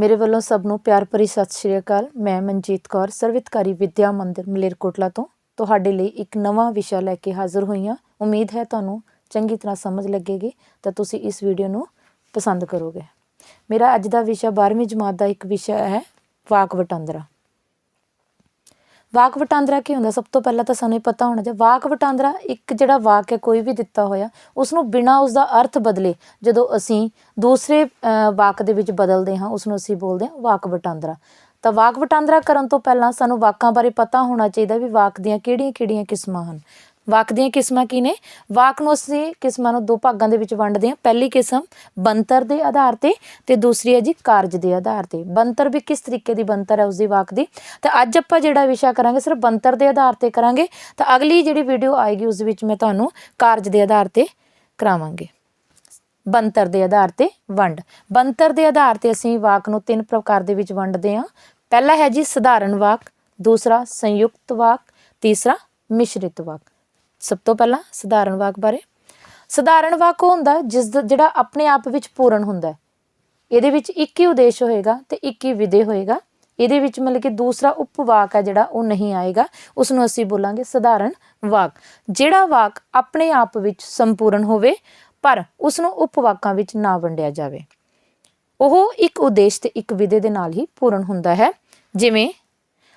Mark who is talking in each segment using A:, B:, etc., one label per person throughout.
A: ਮੇਰੇ ਵੱਲੋਂ ਸਭ ਨੂੰ ਪਿਆਰ ਭਰੀ ਸਤਿ ਸ਼੍ਰੀ ਅਕਾਲ। ਮੈਂ ਮਨਜੀਤ ਕੌਰ, ਸਰਵਿਤਕਾਰੀ ਵਿਦਿਆ ਮੰਦਿਰ ਮਲੇਰਕੋਟਲਾ ਤੋਂ ਤੁਹਾਡੇ ਲਈ ਇੱਕ ਨਵਾਂ ਵਿਸ਼ਾ ਲੈ ਕੇ ਹਾਜ਼ਰ ਹੋਈ ਹਾਂ। ਉਮੀਦ ਹੈ ਤੁਹਾਨੂੰ ਚੰਗੀ ਤਰ੍ਹਾਂ ਸਮਝ ਲੱਗੇਗੀ, ਤਾਂ ਤੁਸੀਂ ਇਸ ਵੀਡੀਓ ਨੂੰ ਪਸੰਦ ਕਰੋਗੇ। ਮੇਰਾ ਅੱਜ ਦਾ ਵਿਸ਼ਾ 12ਵੀਂ ਜਮਾਤ ਦਾ ਇੱਕ ਵਿਸ਼ਾ ਹੈ, ਵਾਕ ਵਟਾਂਦਰਾ। ਵਾਕ ਵਟਾਂਦਰਾ ਕੀ ਹੁੰਦਾ? ਸਭ ਤੋਂ ਪਹਿਲਾਂ ਤਾਂ ਸਾਨੂੰ ਇਹ ਪਤਾ ਹੋਣਾ ਚਾਹੀਦਾ ਵਾਕ ਵਟਾਂਦਰਾ ਇੱਕ ਜਿਹੜਾ ਵਾਕ ਹੈ ਕੋਈ ਵੀ ਦਿੱਤਾ ਹੋਇਆ ਉਸ ਨੂੰ ਬਿਨਾਂ ਉਸ ਦਾ ਅਰਥ ਬਦਲੇ ਜਦੋਂ ਅਸੀਂ ਦੂਸਰੇ ਅਹ, ਵਾਕ ਦੇ ਵਿੱਚ ਬਦਲਦੇ ਹਾਂ ਉਸ ਨੂੰ ਅਸੀਂ ਬੋਲਦੇ ਹਾਂ ਵਾਕ ਵਟਾਂਦਰਾ। ਤਾਂ ਵਾਕ ਵਟਾਂਦਰਾ ਕਰਨ ਤੋਂ ਪਹਿਲਾਂ ਸਾਨੂੰ ਵਾਕਾਂ ਬਾਰੇ ਪਤਾ ਹੋਣਾ ਚਾਹੀਦਾ ਵੀ ਵਾਕ ਦੀਆਂ ਕਿਹੜੀਆਂ-ਕਿਹੜੀਆਂ ਕਿਸਮਾਂ ਹਨ। ਵਾਕ ਦੀਆਂ ਕਿਸਮਾਂ ਕੀ ਨੇ? ਵਾਕ ਨੂੰ ਅਸੀਂ ਕਿਸਮਾਂ ਨੂੰ ਦੋ ਭਾਗਾਂ ਦੇ ਵਿੱਚ ਵੰਡਦੇ ਹਾਂ। ਪਹਿਲੀ ਕਿਸਮ ਬੰਤਰ ਦੇ ਆਧਾਰ ਤੇ ਤੇ ਦੂਸਰੀ ਹੈ ਜੀ ਕਾਰਜ ਦੇ ਆਧਾਰ ਤੇ। ਬੰਤਰ ਵੀ ਕਿਸ ਤਰੀਕੇ ਦੀ ਬੰਤਰ ਹੈ ਉਸ ਦੀ ਵਾਕ ਦੀ? ਤਾਂ ਅੱਜ ਆਪਾਂ ਜਿਹੜਾ ਵਿਸ਼ਾ ਕਰਾਂਗੇ ਸਿਰਫ ਬੰਤਰ ਦੇ ਆਧਾਰ ਤੇ ਕਰਾਂਗੇ। ਤਾਂ ਅਗਲੀ ਜਿਹੜੀ ਵੀਡੀਓ ਆਏਗੀ ਉਸ ਵਿੱਚ ਮੈਂ ਤੁਹਾਨੂੰ ਕਾਰਜ ਦੇ ਆਧਾਰ ਤੇ ਕਰਾਵਾਂਗੇ। ਬੰਤਰ ਦੇ ਆਧਾਰ ਤੇ ਵੰਡ। ਬੰਤਰ ਦੇ ਆਧਾਰ ਤੇ ਅਸੀਂ ਵਾਕ ਨੂੰ ਤਿੰਨ ਪ੍ਰਕਾਰ ਦੇ ਵਿੱਚ ਵੰਡਦੇ ਹਾਂ। ਪਹਿਲਾ ਹੈ ਜੀ ਸਧਾਰਨ ਵਾਕ, ਦੂਸਰਾ ਸੰਯੁਕਤ ਵਾਕ, ਤੀਸਰਾ ਮਿਸ਼ਰਿਤ ਵਾਕ। ਸਭ ਤੋਂ ਪਹਿਲਾਂ ਸਧਾਰਨ ਵਾਕ ਬਾਰੇ। ਸਧਾਰਨ ਵਾਕ ਉਹ ਹੁੰਦਾ ਜਿਸ ਜਿਹੜਾ ਆਪਣੇ ਆਪ ਵਿੱਚ ਪੂਰਨ ਹੁੰਦਾ ਇਹਦੇ ਵਿੱਚ ਇੱਕ ਹੀ ਉਦੇਸ਼ ਹੋਏਗਾ ਤੇ ਇੱਕ ਹੀ ਵਿਦੇ ਹੋਏਗਾ। ਇਹਦੇ ਵਿੱਚ ਮਤਲਬ ਕਿ ਦੂਸਰਾ ਉਪਵਾਕ ਹੈ ਜਿਹੜਾ ਉਹ ਨਹੀਂ ਆਏਗਾ। ਉਸ ਨੂੰ ਅਸੀਂ ਬੋਲਾਂਗੇ ਸਧਾਰਨ ਵਾਕ। ਜਿਹੜਾ ਵਾਕ ਆਪਣੇ ਆਪ ਵਿੱਚ ਸੰਪੂਰਨ ਹੋਵੇ, ਪਰ ਉਸ ਨੂੰ ਉਪਵਾਕਾਂ ਵਿੱਚ ਨਾ ਵੰਡਿਆ ਜਾਵੇ। ਉਹ ਇੱਕ ਉਦੇਸ਼ ਤੇ ਇੱਕ ਵਿਦੇ ਦੇ ਨਾਲ ਹੀ ਪੂਰਨ ਹੁੰਦਾ ਹੈ। ਜਿਵੇਂ,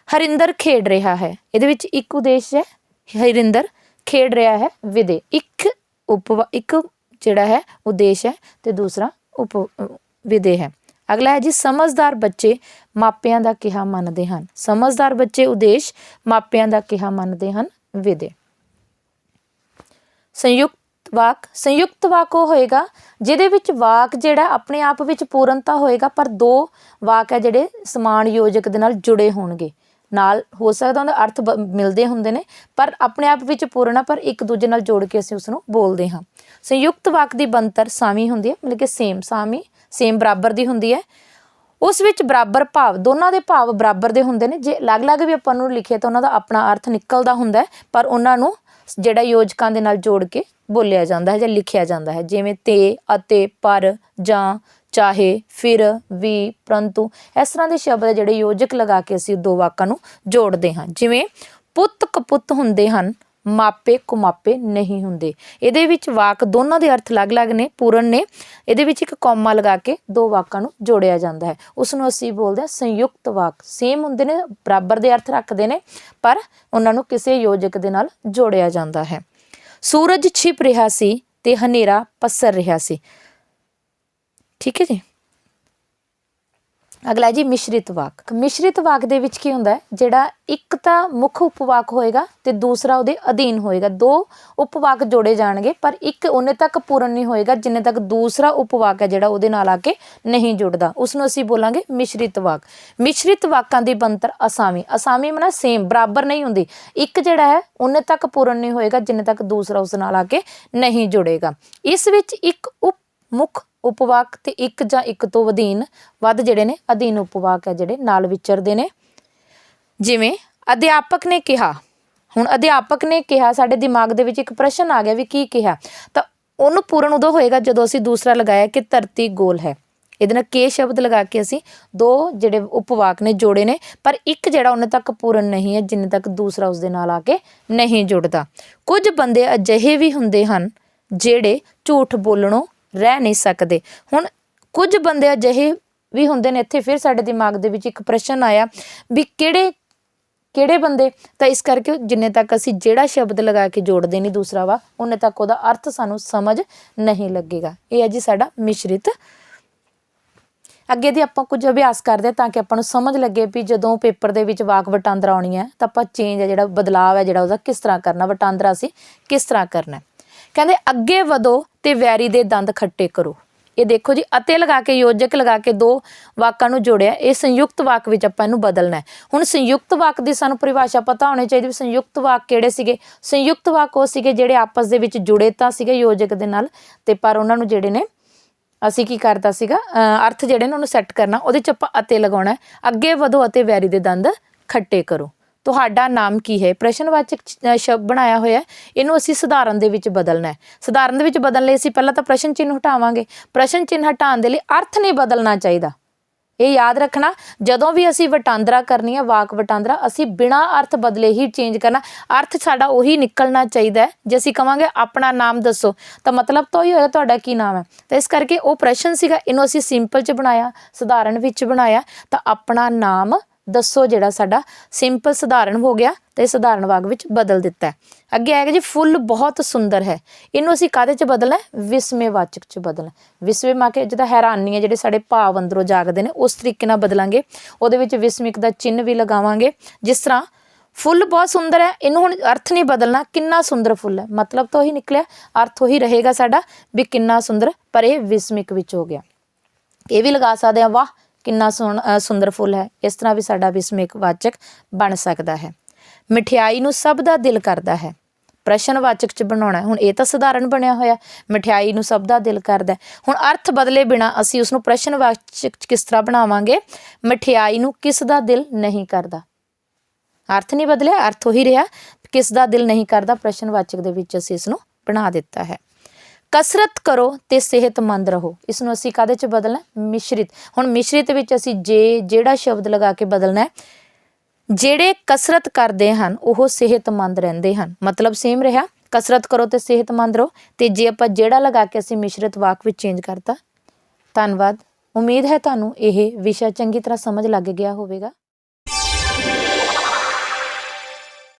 A: ਹਰਿੰਦਰ ਖੇਡ ਰਿਹਾ ਹੈ। ਇਹਦੇ ਵਿੱਚ ਇੱਕ ਉਦੇਸ਼ ਹੈ, ਹਰਿੰਦਰ ਖੇਡ ਰਿਹਾ ਹੈ ਵਿਦੇ। ਇੱਕ ਉਪ ਇੱਕ ਜਿਹੜਾ ਹੈ, ਉਦੇਸ਼ ਹੈ ਤੇ ਦੂਸਰਾ ਉਪ, ਵਿਦੇ ਹੈ। ਅਗਲਾ ਹੈ ਜੀ, ਸਮਝਦਾਰ ਬੱਚੇ ਮਾਪਿਆਂ ਦਾ ਕਿਹਾ ਮੰਨਦੇ ਹਨ। ਸਮਝਦਾਰ ਬੱਚੇ ਉਦੇਸ਼ ਮਾਪਿਆਂ ਦਾ ਕਿਹਾ ਮੰਨਦੇ ਹਨ, ਵਿਦੇ। ਸੰਯੁਕਤ ਵਾਕ ਸੰਯੁਕਤ ਵਾਕ ਉਹ ਹੋਏਗਾ ਜਿਹਦੇ ਵਿੱਚ ਵਾਕ ਜਿਹੜਾ ਆਪਣੇ ਆਪ ਵਿੱਚ ਪੂਰਨਤਾ ਹੋਏਗਾ, ਪਰ ਦੋ ਵਾਕ ਹੈ ਜਿਹੜੇ ਸਮਾਨ ਯੋਜਕ ਦੇ ਨਾਲ ਜੁੜੇ ਹੋਣਗੇ। ਨਾਲ ਹੋ ਸਕਦਾ ਉਹਦਾ ਅਰਥ ਬ- ਮਿਲਦੇ ਹੁੰਦੇ ਨੇ, ਪਰ ਆਪਣੇ ਆਪ ਵਿੱਚ ਪੂਰਨ ਆ ਪਰ ਇੱਕ ਦੂਜੇ ਨਾਲ ਜੋੜ ਕੇ ਅਸੀਂ ਉਸ ਨੂੰ ਬੋਲਦੇ ਹਾਂ। ਸੰਯੁਕਤ ਵਾਕ ਦੀ ਬਣਤਰ ਸਾਮੀ ਹੁੰਦੀ ਹੈ, ਮਤਲਬ ਕਿ ਸੇਮ ਸਾਮੀ ਸੇਮ ਬਰਾਬਰ ਦੀ ਹੁੰਦੀ ਹੈ। ਉਸ ਵਿੱਚ ਬਰਾਬਰ ਭਾਵ, ਦੋਨਾਂ ਦੇ ਭਾਵ ਬਰਾਬਰ ਦੇ ਹੁੰਦੇ ਨੇ। ਜੇ ਅਲੱਗ-ਅਲੱਗ ਵੀ ਆਪਾਂ ਨੂੰ ਲਿਖੇ ਤਾਂ ਉਹਨਾਂ ਦਾ ਆਪਣਾ ਅਰਥ ਨਿਕਲਦਾ ਹੁੰਦਾ ਪਰ ਉਹਨਾਂ ਨੂੰ ਜਿਹੜਾ ਯੋਜਕਾਂ ਦੇ ਨਾਲ ਜੋੜ ਕੇ ਬੋਲਿਆ ਜਾਂਦਾ ਹੈ ਜਾਂ ਲਿਖਿਆ ਜਾਂਦਾ ਹੈ, ਜਿਵੇਂ ਤੇ ਅਤੇ ਪਰ ਜਾਂ ਚਾਹੇ, ਫਿਰ, ਵੀ, ਪਰੰਤੂ, ਇਸ ਤਰ੍ਹਾਂ ਦੇ ਸ਼ਬਦ ਹੈ ਜਿਹੜੇ ਯੋਜਕ ਲਗਾ ਕੇ ਅਸੀਂ ਦੋ ਵਾਕਾਂ ਨੂੰ ਜੋੜਦੇ ਹਾਂ। ਜਿਵੇਂ ਪੁੱਤ ਕਪੁੱਤ ਹੁੰਦੇ ਹਨ, ਮਾਪੇ ਕੁਮਾਪੇ ਨਹੀਂ ਹੁੰਦੇ। ਇਹਦੇ ਵਿੱਚ ਵਾਕ ਦੋਨਾਂ ਦੇ ਅਰਥ ਅਲੱਗ-ਅਲੱਗ ਨੇ, ਪੂਰਨ ਨੇ। ਇਹਦੇ ਵਿੱਚ ਇੱਕ ਕੌਮਾ ਲਗਾ ਕੇ ਦੋ ਵਾਕਾਂ ਨੂੰ ਜੋੜਿਆ ਜਾਂਦਾ ਹੈ। ਉਸ ਨੂੰ ਅਸੀਂ ਬੋਲਦੇ ਹਾਂ ਸੰਯੁਕਤ ਵਾਕ। ਸੇਮ ਹੁੰਦੇ ਨੇ, ਬਰਾਬਰ ਦੇ ਅਰਥ ਰੱਖਦੇ ਨੇ, ਪਰ ਉਹਨਾਂ ਨੂੰ ਕਿਸੇ ਯੋਜਕ ਦੇ ਨਾਲ ਜੋੜਿਆ ਜਾਂਦਾ ਹੈ। ਸੂਰਜ ਛਿਪ ਰਿਹਾ ਸੀ ਤੇ ਹਨੇਰਾ ਪਸਰ ਰਿਹਾ ਸੀ। ਠੀਕ ਹੈ ਜੀ? ਅਗਲਾ ਜੀ ਮਿਸ਼ਰਿਤ ਵਾਕ। ਮਿਸ਼ਰਿਤ ਵਾਕ ਦੇ ਵਿੱਚ ਕੀ ਹੁੰਦਾ ਹੈ? ਜਿਹੜਾ ਇੱਕ ਤਾਂ ਮੁੱਖ ਉਪਵਾਕ ਹੋਏਗਾ ਤੇ ਦੂਸਰਾ ਉਹਦੇ ਅਧੀਨ ਹੋਏਗਾ। ਦੋ ਉਪਵਾਕ ਜੋੜੇ ਜਾਣਗੇ, ਪਰ ਇੱਕ ਉਹਨੇ ਤੱਕ ਪੂਰਨ ਨਹੀਂ ਹੋਏਗਾ, ਜਿੰਨੇ ਤੱਕ ਦੂਸਰਾ ਉਪਵਾਕ ਹੈ ਜਿਹੜਾ ਉਹਦੇ ਨਾਲ ਆ ਕੇ ਨਹੀਂ ਜੁੜਦਾ। ਉਸ ਨੂੰ ਅਸੀਂ ਬੋਲਾਂਗੇ ਮਿਸ਼ਰਿਤ ਵਾਕ। ਮਿਸ਼ਰਿਤ ਵਾਕਾਂ ਦੀ ਬਣਤਰ ਅਸਾਮੀ। ਅਸਾਮੀ ਮਨਾ ਸੇਮ ਬਰਾਬਰ ਨਹੀਂ ਹੁੰਦੀ। ਇੱਕ ਜਿਹੜਾ ਹੈ, ਉਹਨੇ ਤੱਕ ਪੂਰਨ ਨਹੀਂ ਹੋਏਗਾ, ਜਿੰਨੇ ਤੱਕ ਦੂਸਰਾ ਉਸ ਨਾਲ ਆ ਕੇ ਨਹੀਂ ਜੁੜੇਗਾ। ਇਸ ਵਿੱਚ ਇੱਕ ਉਪ ਮੁੱਖ ਉਪਵਾਕ ਤੇ ਇੱਕ ਜਾਂ ਇੱਕ ਤੋਂ ਵਧੇਨ ਵੱਧ ਜਿਹੜੇ ਨੇ ਅਧੀਨ ਉਪਵਾਕ ਹੈ ਜਿਹੜੇ ਨਾਲ ਵਿਚਰਦੇ ਨੇ। ਜਿਵੇਂ ਅਧਿਆਪਕ ਨੇ ਕਿਹਾ, ਹੁਣ ਅਧਿਆਪਕ ਨੇ ਕਿਹਾ, ਸਾਡੇ ਦਿਮਾਗ ਦੇ ਵਿੱਚ ਇੱਕ ਪ੍ਰਸ਼ਨ ਆ ਗਿਆ ਵੀ ਕੀ ਕਿਹਾ, ਤਾਂ ਉਹਨੂੰ ਪੂਰਨ ਉਦੋਂ ਹੋਏਗਾ ਜਦੋਂ ਅਸੀਂ ਦੂਸਰਾ ਲਗਾਇਆ ਕਿ ਧਰਤੀ ਗੋਲ ਹੈ। ਇਹਦੇ ਨਾਲ ਕੇ ਸ਼ਬਦ ਲਗਾ ਕੇ ਅਸੀਂ ਦੋ ਜਿਹੜੇ ਉਪਵਾਕ ਨੇ ਜੋੜੇ ਨੇ, ਪਰ ਇੱਕ ਜਿਹੜਾ ਉਹਨੇ ਤੱਕ ਪੂਰਨ ਨਹੀਂ ਹੈ, ਜਿੰਨੇ ਤੱਕ ਦੂਸਰਾ ਉਸ ਦੇ ਨਾਲ ਆ ਕੇ ਨਹੀਂ ਜੁੜਦਾ। ਕੁਝ ਬੰਦੇ ਅਜਿਹੇ ਵੀ ਹੁੰਦੇ ਹਨ ਜਿਹੜੇ ਝੂਠ ਬੋਲਣੋਂ ਰਹਿ ਨਹੀਂ ਸਕਦੇ। ਹੁਣ ਕੁਝ ਬੰਦੇ ਅਜਿਹੇ ਵੀ ਹੁੰਦੇ ਨੇ, ਇੱਥੇ ਫਿਰ ਸਾਡੇ ਦਿਮਾਗ ਦੇ ਵਿੱਚ ਇੱਕ ਪ੍ਰਸ਼ਨ ਆਇਆ ਵੀ ਕਿਹੜੇ ਕਿਹੜੇ ਬੰਦੇ? ਤਾਂ ਇਸ ਕਰਕੇ ਜਿੰਨੇ ਤੱਕ ਅਸੀਂ ਜਿਹੜਾ ਸ਼ਬਦ ਲਗਾ ਕੇ ਜੋੜਦੇ ਨਹੀਂ ਦੂਸਰਾ ਵਾ, ਉਹਨੇ ਤੱਕ ਉਹਦਾ ਅਰਥ ਸਾਨੂੰ ਸਮਝ ਨਹੀਂ ਲੱਗੇਗਾ। ਇਹ ਹੈ ਜੀ ਸਾਡਾ ਮਿਸ਼ਰਿਤ। ਅੱਗੇ ਦੀ ਆਪਾਂ ਕੁਝ ਅਭਿਆਸ ਕਰਦੇ ਹਾਂ ਤਾਂ ਕਿ ਆਪਾਂ ਨੂੰ ਸਮਝ ਲੱਗੇ ਵੀ ਜਦੋਂ ਪੇਪਰ ਦੇ ਵਿੱਚ ਵਾਕ ਵਟਾਂਦਰਾ ਆਉਣੀ ਹੈ, ਤਾਂ ਆਪਾਂ ਚੇਂਜ ਹੈ ਜਿਹੜਾ ਬਦਲਾਅ ਹੈ ਜਿਹੜਾ ਉਹਦਾ ਕਿਸ ਤਰ੍ਹਾਂ ਕਰਨਾ, ਵਟਾਂਦਰਾ ਸੀ ਕਿਸ ਤਰ੍ਹਾਂ ਕਰਨਾ ਕਹਿੰਦੇ ਅੱਗੇ ਵਧੋ ਤੇ ਵੈਰੀ ਦੇ ਦੰਦ ਖੱਟੇ ਕਰੋ। ਇਹ ਦੇਖੋ ਜੀ, ਅਤੇ ਲਗਾ ਕੇ ਯੋਜਕ ਲਗਾ ਕੇ ਦੋ ਵਾਕਾਂ ਨੂੰ ਜੋੜਿਆ। ਇਹ ਸੰਯੁਕਤ ਵਾਕ ਵਿੱਚ ਆਪਾਂ ਇਹਨੂੰ ਬਦਲਣਾ ਹੈ। ਹੁਣ ਸੰਯੁਕਤ ਵਾਕ ਦੀ ਸਾਨੂੰ ਪਰਿਭਾਸ਼ਾ ਪਤਾ ਹੋਣੀ ਚਾਹੀਦੀ ਵੀ ਸੰਯੁਕਤ ਵਾਕ ਕਿਹੜੇ ਸੀਗੇ? ਸੰਯੁਕਤ ਵਾਕ ਉਹ ਸੀਗੇ ਜਿਹੜੇ ਆਪਸ ਦੇ ਵਿੱਚ ਜੁੜੇ ਤਾਂ ਸੀਗੇ ਯੋਜਕ ਦੇ ਨਾਲ, ਤੇ ਪਰ ਉਹਨਾਂ ਨੂੰ ਜਿਹੜੇ ਨੇ ਅਸੀਂ ਕੀ ਕਰਦਾ ਸੀਗਾ? ਅਰਥ ਜਿਹੜੇ ਨੇ ਉਹਨੂੰ ਸੈੱਟ ਕਰਨਾ। ਉਹਦੇ ਚ ਆਪਾਂ ਅਤੇ ਲਗਾਉਣਾ ਅੱਗੇ ਵਧੋ ਅਤੇ ਵੈਰੀ ਦੇ ਦੰਦ ਖੱਟੇ ਕਰੋ। ਤੁਹਾਡਾ ਨਾਮ ਕੀ ਹੈ? ਪ੍ਰਸ਼ਨਵਾਚਕ ਚ- ਸ਼ਬਦ ਬਣਾਇਆ ਹੋਇਆ ਹੈ। ਇਹਨੂੰ ਅਸੀਂ ਸਧਾਰਨ ਦੇ ਵਿੱਚ ਬਦਲਣਾ ਹੈ। ਸਧਾਰਨ ਦੇ ਵਿੱਚ ਬਦਲਣ ਲਈ ਅਸੀਂ ਪਹਿਲਾਂ ਤਾਂ ਪ੍ਰਸ਼ਨ ਚਿੰਨ੍ਹ ਹਟਾਵਾਂਗੇ। ਪ੍ਰਸ਼ਨ ਚਿੰਨ੍ਹ ਹਟਾਉਣ ਦੇ ਲਈ ਅਰਥ ਨਹੀਂ ਬਦਲਣਾ ਚਾਹੀਦਾ। ਇਹ ਯਾਦ ਰੱਖਣਾ, ਜਦੋਂ ਵੀ ਅਸੀਂ ਵਟਾਂਦਰਾ ਕਰਨੀ ਹੈ, ਵਾਕ ਵਟਾਂਦਰਾ, ਅਸੀਂ ਬਿਨਾ ਅਰਥ ਬਦਲੇ ਹੀ ਚੇਂਜ ਕਰਨਾ, ਅਰਥ ਸਾਡਾ ਉਹੀ ਨਿਕਲਣਾ ਚਾਹੀਦਾ ਜੇ ਅਸੀਂ ਕਵਾਂਗੇ ਆਪਣਾ ਨਾਮ ਦੱਸੋ, ਤਾਂ ਮਤਲਬ ਤਾਂ ਹੀ ਹੋਇਆ ਤੁਹਾਡਾ ਕੀ ਨਾਮ ਹੈ? ਤਾਂ ਇਸ ਕਰਕੇ ਉਹ ਪ੍ਰਸ਼ਨ ਸੀਗਾ, ਇਹਨੂੰ ਅਸੀਂ ਸਿੰਪਲ ਚ ਬਣਾਇਆ, ਸਧਾਰਨ ਵਿੱਚ ਬਣਾਇਆ, ਤਾਂ ਆਪਣਾ ਨਾਮ ਦੱਸੋ ਜਿਹੜਾ ਸਾਡਾ ਸਿੰਪਲ ਸਧਾਰਨ ਹੋ ਗਿਆ ਤੇ ਸਧਾਰਨ ਵਾਕ ਵਿੱਚ ਬਦਲ ਦਿੱਤਾ ਹੈ। ਅੱਗੇ ਆਏਗਾ ਜੀ, ਫੁੱਲ ਬਹੁਤ ਸੁੰਦਰ ਹੈ। ਇਹਨੂੰ ਅਸੀਂ ਕਾਦੇ ਚ ਬਦਲਣਾ ਹੈ? ਵਿਸਮੇਵਾਚਕ ਚ ਬਦਲਣਾ ਵਿਸਮੇ ਮਾ ਕੇ ਜਿਹਦਾ ਹੈਰਾਨੀ ਹੈ, ਜਿਹੜੇ ਸਾਡੇ ਭਾਵ ਅੰਦਰੋਂ ਜਾਗਦੇ ਨੇ, ਉਸ ਤਰੀਕੇ ਨਾਲ ਬਦਲਾਂਗੇ। ਉਹਦੇ ਵਿੱਚ ਵਿਸਮਿਕ ਦਾ ਚਿੰਨ੍ਹ ਵੀ ਲਗਾਵਾਂਗੇ। ਜਿਸ ਤਰ੍ਹਾਂ ਫੁੱਲ ਬਹੁਤ ਸੁੰਦਰ ਹੈ, ਇਹਨੂੰ ਹੁਣ ਅਰਥ ਨਹੀਂ ਬਦਲਣਾ, ਕਿੰਨਾ ਸੁੰਦਰ ਫੁੱਲ ਹੈ। ਮਤਲਬ ਤਾਂ ਉਹੀ ਨਿਕਲਿਆ, ਅਰਥ ਉਹੀ ਰਹੇਗਾ ਸਾਡਾ ਵੀ ਕਿੰਨਾ ਸੁੰਦਰ, ਪਰ ਇਹ ਵਿਸਮਿਕ ਵਿੱਚ ਹੋ ਗਿਆ। ਇਹ ਵੀ ਲਗਾ ਸਕਦੇ ਆ ਵਾਹ ਕਿੰਨਾ ਸੋਹਣਾ ਸੁੰਦਰ ਫੁੱਲ ਹੈ। ਇਸ ਤਰ੍ਹਾਂ ਵੀ ਸਾਡਾ ਵਿਸਮਿਕ ਵਾਚਕ ਬਣ ਸਕਦਾ ਹੈ। ਮਠਿਆਈ ਨੂੰ ਸਭ ਦਾ ਦਿਲ ਕਰਦਾ ਹੈ। ਪ੍ਰਸ਼ਨਵਾਚਕ ਚ ਬਣਾਉਣਾ ਹੁਣ ਇਹ ਤਾਂ ਸਧਾਰਨ ਬਣਿਆ ਹੋਇਆ। ਮਠਿਆਈ ਨੂੰ ਸਭ ਦਾ ਦਿਲ ਕਰਦਾ ਹੁਣ ਅਰਥ ਬਦਲੇ ਬਿਨਾ ਅਸੀਂ ਉਸ ਨੂੰ ਪ੍ਰਸ਼ਨਵਾਚਕ ਚ ਕਿਸ ਤਰ੍ਹਾਂ ਬਣਾਵਾਂਗੇ? ਮਠਿਆਈ ਨੂੰ ਕਿਸ ਦਾ ਦਿਲ ਨਹੀਂ ਕਰਦਾ? ਅਰਥ ਨਹੀਂ ਬਦਲਿਆ, ਅਰਥ ਉਹੀ ਰਿਹਾ। ਕਿਸ ਦਾ ਦਿਲ ਨਹੀਂ ਕਰਦਾ? ਪ੍ਰਸ਼ਨਵਾਚਕ ਦੇ ਵਿੱਚ ਅਸੀਂ ਇਸ ਨੂੰ ਬਣਾ ਦਿੱਤਾ ਹੈ। ਕਸਰਤ ਕਰੋ ਤੇ ਸਿਹਤਮੰਦ ਰਹੋ। ਇਸ ਨੂੰ ਅਸੀਂ ਕਾਦੇ ਚ ਬਦਲਣਾ ਹੈ? ਮਿਸ਼ਰਿਤ। ਹੁਣ ਮਿਸ਼ਰਿਤ ਵਿੱਚ ਅਸੀਂ ਜੇ, ਜਿਹੜਾ ਸ਼ਬਦ ਲਗਾ ਕੇ ਬਦਲਣਾ ਹੈ, ਜਿਹੜੇ ਕਸਰਤ ਕਰਦੇ ਹਨ, ਉਹ ਸਿਹਤਮੰਦ ਰਹਿੰਦੇ ਹਨ। ਮਤਲਬ ਸੇਮ ਰਿਹਾ। ਕਸਰਤ ਕਰੋ ਤੇ ਸਿਹਤਮੰਦ ਰਹੋ। ਤੇ ਜੇ ਆਪਾਂ ਜਿਹੜਾ ਲਗਾ ਕੇ ਅਸੀਂ ਮਿਸ਼ਰਿਤ ਵਾਕ ਵਿੱਚ ਚੇਂਜ ਕਰਤਾ, ਧੰਨਵਾਦ। ਉਮੀਦ ਹੈ ਤੁਹਾਨੂੰ ਇਹ ਵਿਸ਼ਾ ਚੰਗੀ ਤਰ੍ਹਾਂ ਸਮਝ ਲੱਗ ਗਿਆ ਹੋਵੇਗਾ।